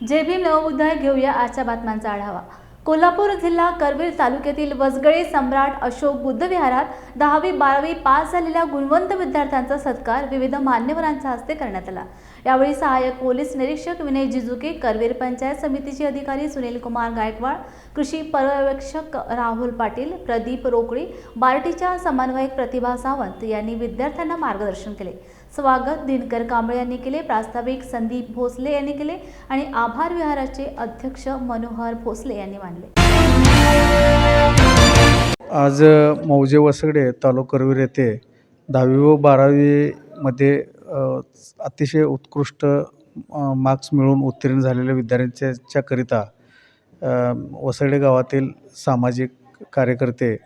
जे भीम नवबुद्धाय घेऊया आजच्या बातम्यांचा आढावा. कोल्हापूर जिल्हा करवीर तालुक्यातील वसगळे सम्राट अशोक बुद्ध विहारात दहावी बारावी पास झालेल्या गुणवंत विद्यार्थ्यांचा सत्कार विविध मान्यवरांच्या हस्ते करण्यात आला. यावेळी सहाय्यक पोलीस निरीक्षक विनय जिजुके करवीर पंचायत समितीचे अधिकारी सुनील कुमार गायकवाड कृषी पर्यवेक्षक राहुल पाटील प्रदीप रोकडी बार्टीच्या समन्वयक प्रतिभा सावंत यांनी विद्यार्थ्यांना मार्गदर्शन केले. स्वागत दिनकर कांबळे यांनी केले प्रास्ताविक संदीप भोसले यांनी केले आणि आभार विहाराचे अध्यक्ष मनोहर भोसले यांनी मानले. आज मौजे वसगडे तालुका करवीर येथे दहावी व बारावीमध्ये अतिशय उत्कृष्ट मार्क्स मिळवून उत्तीर्ण झालेल्या विद्यार्थ्यांच्याकरिता वसडे गावातील सामाजिक कार्यकर्ते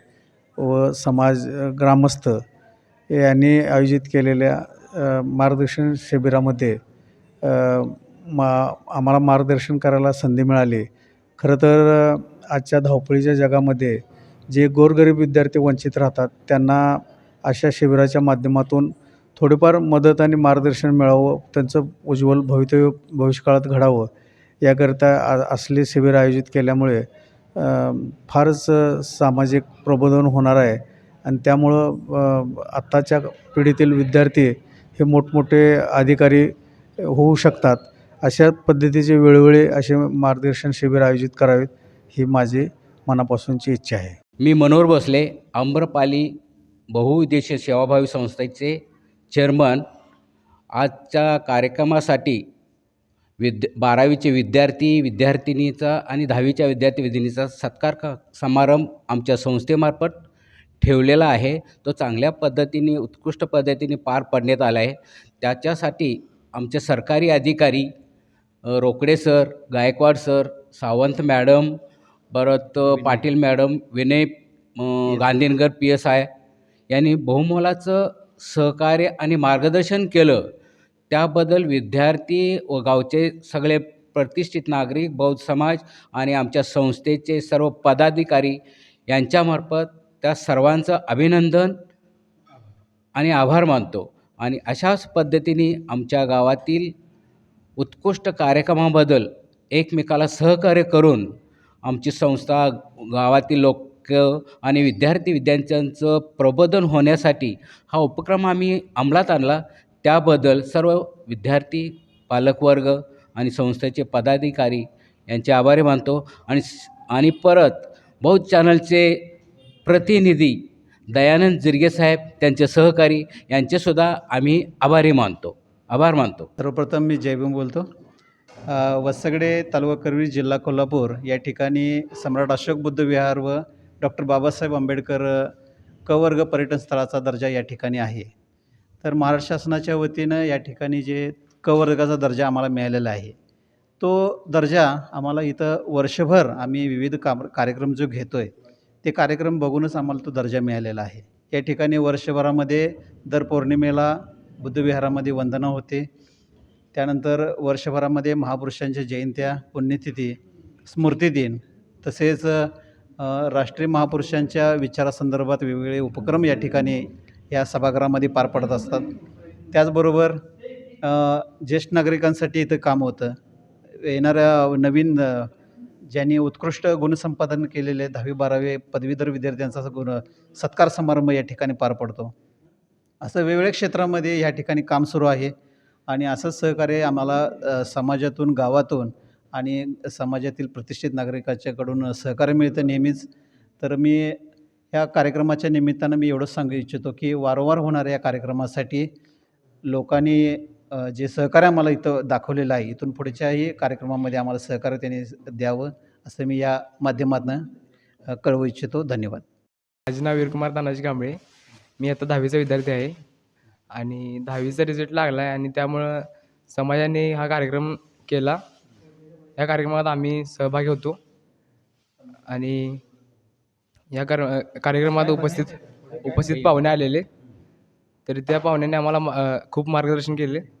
व समाज ग्रामस्थ यांनी आयोजित केलेल्या मार्गदर्शन शिबिरामध्ये मा आम्हाला मार्गदर्शन करायला संधी मिळाली. खरं तर आजच्या धावपळीच्या जगामध्ये जे गोरगरीब विद्यार्थी वंचित राहतात त्यांना अशा शिबिराच्या माध्यमातून थोडीफार मदत आणि मार्गदर्शन मिळावं त्यांचं उज्ज्वल भवितव्य भविष्यकाळात घडावं याकरिता आ असले शिबिर आयोजित केल्यामुळे फारच सामाजिक प्रबोधन होणार आहे. आणि त्यामुळं आत्ताच्या पिढीतील विद्यार्थी हे मोठमोठे अधिकारी होऊ शकतात. अशा पद्धतीचे वेळोवेळी असे मार्गदर्शन शिबिर आयोजित करावेत ही माझी मनापासूनची इच्छा आहे. मी मनोहर भोसले आम्रपाली बहुउद्देशीय सेवाभावी संस्थेचे चेअरमन. आजच्या कार्यक्रमासाठी विद्य बारावीचे विद्यार्थी विद्यार्थिनीचा आणि दहावीच्या विद्यार्थी विद्यार्थिनीचा सत्कार समारंभ आमच्या संस्थेमार्फत ठेवलेला आहे. तो चांगल्या पद्धतीने उत्कृष्ट पद्धतीने पार पाडण्यात आला आहे. त्याच्यासाठी आमचे सरकारी अधिकारी Rokade sir Gaikwad sir Sawant madam परत Patil madam Vinay. Gandhinagar P S I यांनी बहुमोलाचं सहकार्य आणि मार्गदर्शन केलं. त्याबद्दल विद्यार्थी व गावचे सगळे प्रतिष्ठित नागरिक बौद्ध समाज आणि आमच्या संस्थेचे सर्व पदाधिकारी यांच्यामार्फत त्या सर्वांचं अभिनंदन आणि आभार मानतो. आणि अशाच पद्धतीने आमच्या गावातील उत्कृष्ट कार्यक्रमाबद्दल एकमेकाला सहकार्य करून आमची संस्था गावातील लोक आणि विद्यार्थी विद्यार्थ्यांचं प्रबोधन होण्यासाठी हा उपक्रम आम्ही अंमलात आणला. त्याबद्दल सर्व विद्यार्थी पालकवर्ग आणि संस्थेचे पदाधिकारी यांचे आभारी मानतो. आणि आणि परत बौद्ध चॅनलचे प्रतिनिधी दयानंद जिरगेसाहेब त्यांचे सहकारी यांचेसुद्धा आम्ही आभारी मानतो. आभार मानतो. सर्वप्रथम मी जयभीम बोलतो. वसगडे तालुका करवीर जिल्हा कोल्हापूर या ठिकाणी सम्राट अशोक बुद्ध विहार व डॉक्टर बाबासाहेब आंबेडकर कवर्ग पर्यटनस्थळाचा पर्यटन स्थळाचा दर्जा या ठिकाणी आहे. तर महाराष्ट्र शासनाच्या वतीनं या ठिकाणी जे क वर्गाचा दर्जा आम्हाला मिळालेला आहे तो दर्जा आम्हाला इथं वर्षभर आम्ही विविध काम कार्यक्रम जो घेतो आहे ते कार्यक्रम बघूनच आम्हाला तो दर्जा मिळालेला आहे. या ठिकाणी वर्षभरामध्ये दर पौर्णिमेला बुद्धविहारामध्ये वंदना होते. त्यानंतर वर्षभरामध्ये महापुरुषांच्या जयंत्या पुण्यतिथी स्मृतिदिन तसेच राष्ट्रीय महापुरुषांच्या विचारासंदर्भात वेगवेगळे उपक्रम या ठिकाणी या सभागृहामध्ये पार पडत असतात. त्याचबरोबर ज्येष्ठ नागरिकांसाठी इथं काम होतं. येणाऱ्या नवीन ज्यांनी उत्कृष्ट गुणसंपादन केलेले दहावी बारावी पदवीधर विद्यार्थ्यांचा गुण सत्कार समारंभ या ठिकाणी पार पडतो. असं वेगवेगळ्या क्षेत्रामध्ये या ठिकाणी काम सुरू आहे आणि असंच सहकार्य आम्हाला समाजातून गावातून आणि समाजातील प्रतिष्ठित नागरिकाच्याकडून सहकार्य मिळतं नेहमीच. तर मी या कार्यक्रमाच्या निमित्तानं मी एवढंच सांगू इच्छितो की वारंवार होणाऱ्या या कार्यक्रमासाठी लोकांनी जे सहकार्य आम्हाला इथं दाखवलेलं आहे इथून पुढच्याही कार्यक्रमामध्ये आम्हाला सहकार्य त्यांनी द्यावं असं मी या माध्यमातून कळवू इच्छितो. धन्यवाद. माझे नाव वीरकुमार तानाजी कांबळे. मी आता दहावीचा विद्यार्थी आहे आणि दहावीचा रिझल्ट लागला आहे आणि त्यामुळं समाजाने हा कार्यक्रम केला. या कार्यक्रमात आम्ही सहभागी होतो आणि या कार कार्यक्रमात उपस्थित उपस्थित पाहुणे आलेले. तर त्या पाहुण्याने आम्हाला म- खूप मार्गदर्शन केले.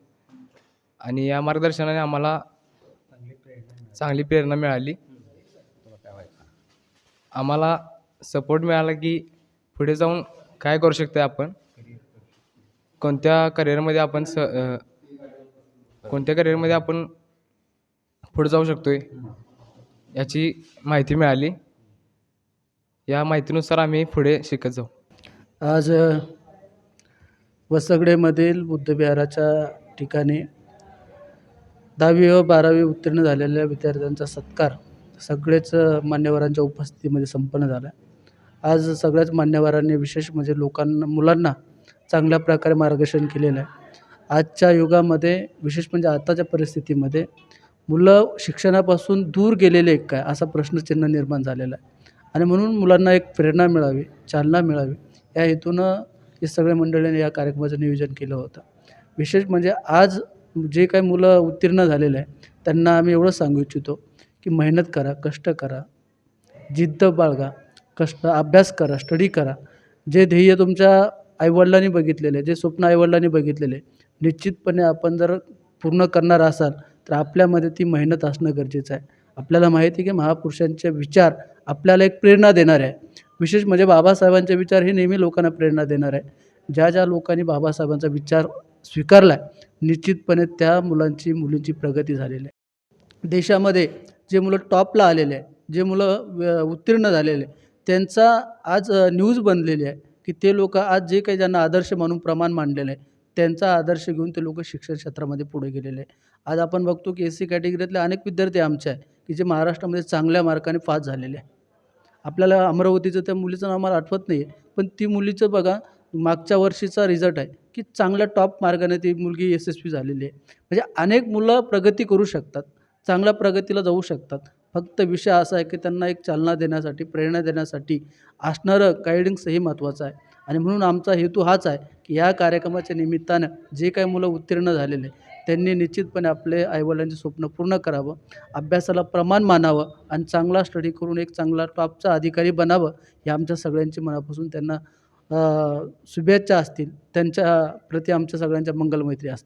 आणि या मार्गदर्शनाने आम्हाला चांगली प्रेरणा मिळाली. आम्हाला सपोर्ट मिळाला की पुढे जाऊन काय करू शकतो आपण? कोणत्या करिअरमध्ये आपण स कोणत्या करिअरमध्ये आपण पुढे जाऊ शकतो आहे याची माहिती मिळाली. या माहितीनुसार आम्ही पुढे शिकत जाऊ. आज वसगडेमधील बुद्धविहाराच्या ठिकाणी दहावी व बारावी उत्तीर्ण झालेल्या विद्यार्थ्यांचा सत्कार सगळेच मान्यवरांच्या उपस्थितीमध्ये संपन्न झाला. आज सगळ्याच मान्यवरांनी विशेष म्हणजे लोकांना मुलांना चांगल्या प्रकारे मार्गदर्शन केलेलं आहे. आजच्या युगामध्ये विशेष म्हणजे आताच्या परिस्थितीमध्ये मुलं शिक्षणापासून दूर गेलेले एक काय असा प्रश्नचिन्ह निर्माण झालेला आहे. आणि म्हणून मुलांना एक प्रेरणा मिळावी चालना मिळावी या हेतूनं हे सगळ्या मंडळींनी या कार्यक्रमाचं नियोजन केलं होतं. विशेष म्हणजे आज जे काही मुलं उत्तीर्ण झालेले आहे त्यांना आम्ही एवढं सांगू इच्छितो की मेहनत करा कष्ट करा जिद्द बाळगा कष्ट अभ्यास करा स्टडी करा. जे ध्येय तुमच्या आईवडिलांनी बघितलेले जे स्वप्न आईवडिलांनी बघितलेले निश्चितपणे आपण जर पूर्ण करणार असाल तर आपल्यामध्ये ती मेहनत असणं गरजेचं आहे. आपल्याला माहिती आहे की महापुरुषांचे विचार आपल्याला एक प्रेरणा देणार आहे. विशेष म्हणजे बाबासाहेबांचे विचार हे नेहमी लोकांना प्रेरणा देणार आहे. ज्या ज्या लोकांनी बाबासाहेबांचा विचार स्वीकारला आहे निश्चितपणे त्या मुलांची मुलींची प्रगती झालेली आहे. देशामध्ये जे मुलं टॉपला आलेले आहे जे मुलं उत्तीर्ण झालेले आहे, त्यांचा आज न्यूज बनलेली आहे की ते लोक आज जे काही ज्यांना आदर्श म्हणून प्रमाण मांडलेलं आहे त्यांचा आदर्श घेऊन ते लोक शिक्षण क्षेत्रामध्ये पुढे गेलेले आहे आज आपण बघतो की एस सी कॅटेगरीतले अनेक विद्यार्थी आमचे आहे की जे महाराष्ट्रामध्ये चांगल्या मार्काने पास झालेले आहे आपल्याला अमरावतीचं त्या मुलीचं नाव मला आठवत नाही आहे पण ती मुलीचं बघा मागच्या वर्षीचा रिझल्ट आहे की चांगल्या टॉप मार्गाने ती मुलगी यशस्वी झालेली आहे. म्हणजे अनेक मुलं प्रगती करू शकतात चांगल्या प्रगतीला जाऊ शकतात. फक्त विषय असा आहे की त्यांना एक चालना देण्यासाठी प्रेरणा देण्यासाठी असणारं गायडन्स हे महत्त्वाचं आहे. आणि म्हणून आमचा हेतू हाच आहे की या कार्यक्रमाच्या निमित्तानं जे काही मुलं उत्तीर्ण झालेले त्यांनी निश्चितपणे आपले आईवडिलांचे स्वप्न पूर्ण करावं अभ्यासाला प्रमाण मानावं आणि चांगला स्टडी करून एक चांगला टॉपचा अधिकारी बनावं हे आमच्या सगळ्यांची मनापासून त्यांना शुभेच्छा असतील. त्यांच्या प्रति आमच्या सगळ्यांच्या मंगलमैत्री असतील.